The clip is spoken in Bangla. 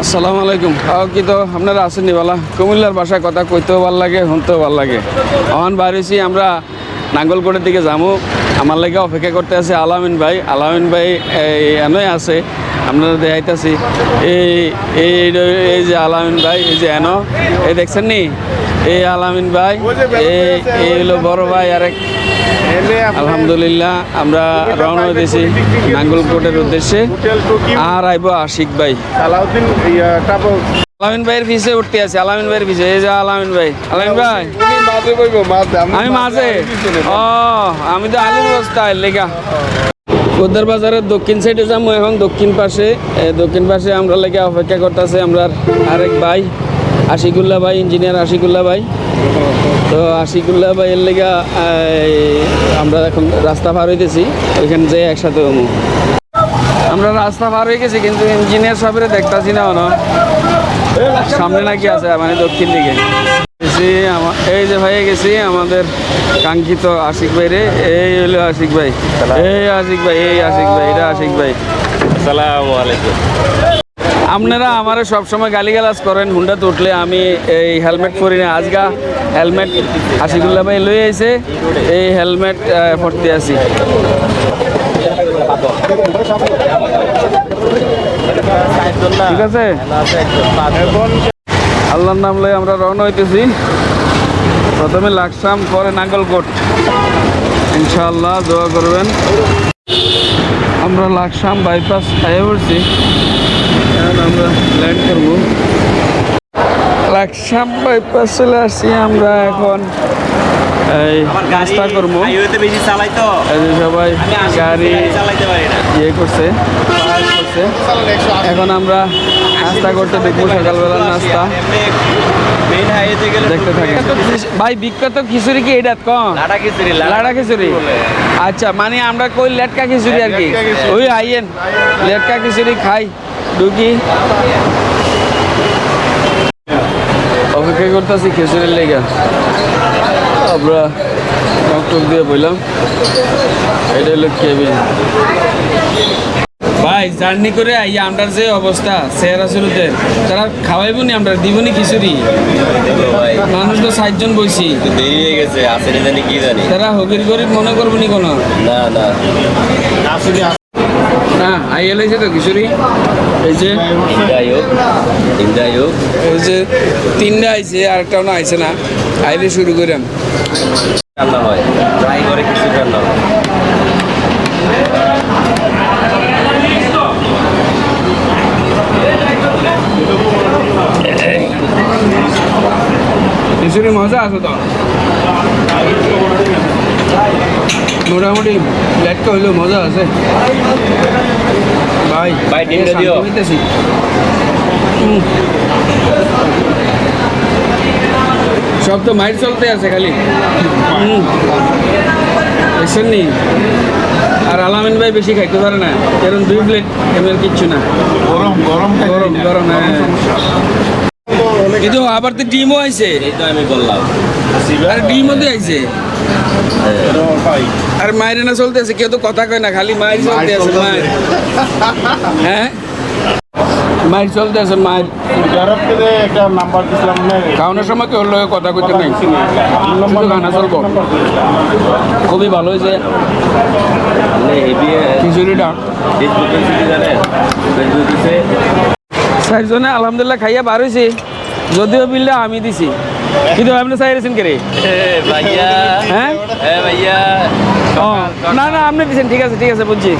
আসসালামু আলাইকুম। আও কি তো আপনারা আসেন নিবালা কুমিল্লার ভাষায় কথা কইতেও ভালো লাগে, শুনতেও ভালো লাগে। অহন বাড়িছি, আমরা নাঙ্গলকোটের দিকে যামু। আমার লাগে অপেক্ষা করতে আছে আলামিন ভাই। আলামিন ভাই, এই, এনই আছে। আপনারা দেখাইতেছি। এই এই যে আলামিন ভাই, এই যে এন। এই দেখছেন নি এই আলামিন ভাই এই হলো বড় ভাই আরেক। আলহামদুলিল্লাহ আমরা রওনা হইতেছি নাঙ্গলকোটের উদ্দেশ্যে। আর আইব আশিক ভাই। সালাউদ্দিন ইয়া আলামিন ভাইয়ের পিছে উঠতে আছে আলামিন ভাইয়ের পিছে। এই যে আলামিন ভাই আলামিন ভাই। কইবো মাঝে আমি মাঝে ও আমি তো আলুর বস্তা লেগা। কোদার বাজারের দক্ষিণ সাইডে যাব এখন দক্ষিণ পাশে দক্ষিণ পাশে আমরা লেগে অপেক্ষা করতেছে আমরা আরেক ভাই। আশিকুল্লাহ ভাই ইঞ্জিনিয়ার আশিকুল্লাহ ভাই। তো আশিকুল্লাহ ভাইয়ের লেগা আমরা এখন রাস্তা পার হইতেছি ওইখানে যাই একসাথে আমরা রাস্তা পার হয়ে গেছি কিন্তু ইঞ্জিনিয়ার সাহেবের দেখতাছি না না সামনে নাকি আছে মানে দক্ষিণ দিকে। এই যে ভাই গেছি আমাদের কাঙ্ক্ষিত আশিক ভাই রে। এই হলো আশিক ভাই। এই আশিক ভাই এই আশিক ভাই এটা আশিক ভাই। আসসালামু আলাইকুম। আপনারা আমার সবসময় গালিগালাজ করেন হুন্ডাতে উঠলে আমি এই হেলমেট পরি না। আজগা হেলমেট আশিকুল্লাহ ভাই লই আইছে, এই হেলমেট পরতে আছি। ঠিক আছে? আল্লাহর নাম লই আমরা রওনা হইতেছি। প্রথমে লাকসাম, পরে নাঙ্গলকোট ইনশাআল্লাহ, দোয়া করবেন। আমরা লাকসাম বাইপাস খাইয়ে পড়ছি। আমরা ল্যান্ড করব। লাকসাম বাইপাস চলে আসছি আমরা এখন। এই নাস্তা করব। সবাই গাড়ি ইয়ে করছে এখন আমরা নাস্তা করতে দেখব সকালবেলার নাস্তা। দেখতে থাকেন। ভাই বিখ্যাত খিচুড়ি কি এটা কম লাডা খিচুড়ি আচ্ছা মানে আমরা কই লেটকা খিচুড়ি আর কি? ওই আইয়েন লেটকা খিচুড়ি খাই। ঢুকি অপেক্ষা করতেছি লেগে। আমরা টক দিয়ে বললাম এটা হলো কেবিন। ভাই জার্নি করে আইয়া আমরার যে অবস্থা চেহারা শুরুতে তারা খাওয়াইব নি আমরা দিব নি খিচুড়ি। মানুষ তো ষাটজন বইছি। দেরি হয়ে গেছে আসেনি জানি কি জানি। তারা হকির গরিব মনে করব নি কোনো। না না। না আই এলাইছে তো কিশোরী। এই যে এই যে তিনটা আইছে আর একটাও না আইছে না। আইলে শুরু করাম রান্না হয়। ট্রাই করে কিছু রান্না হয়। কিশোরী মজা আছে তো? মোটামুটি লেটকা হইলেও মজা আছে। ভাই ভাই, ডিমটা দিও। সব তো মাইট চলতে আছে খালি। হুম। দেখছেন নি আর আলামিন ভাই বেশি খাইতে পারে না। কারণ দুই প্লেট এমন কিচ্ছু না। গরম গরম গরম গরম হ্যাঁ। কিন্তু আবার তো ডিমও আইছে। এই তো আমি বললাম। আর ডিমও দিয়ে আইছে। আর মায়ের না চলতে আছে কেউ তো কথা কয় না খালি মায়ের চলতে আছে মায়ের হ্যাঁ? মায়ের চলতে আছে মায়ের যারা থেকে একটা নাম্বার দিছিলাম না। খাওয়ানোর সময় কেউ লোক কথা কইতে নাই? গানা চলবো। খুবই ভালো হয়েছে। খিচুড়িটা। চারজনে আলহামদুলিল্লাহ খাইয়া বার হয়েছি। যদিও বিললে আমি দিছি। কিন্তু আপনি চাই আছেন কে রে? ভাইয়া। হ্যাঁ? হ্যাঁ ভাইয়া। না না আপনি দিছেন ঠিক আছে ঠিক আছে বুঝছি।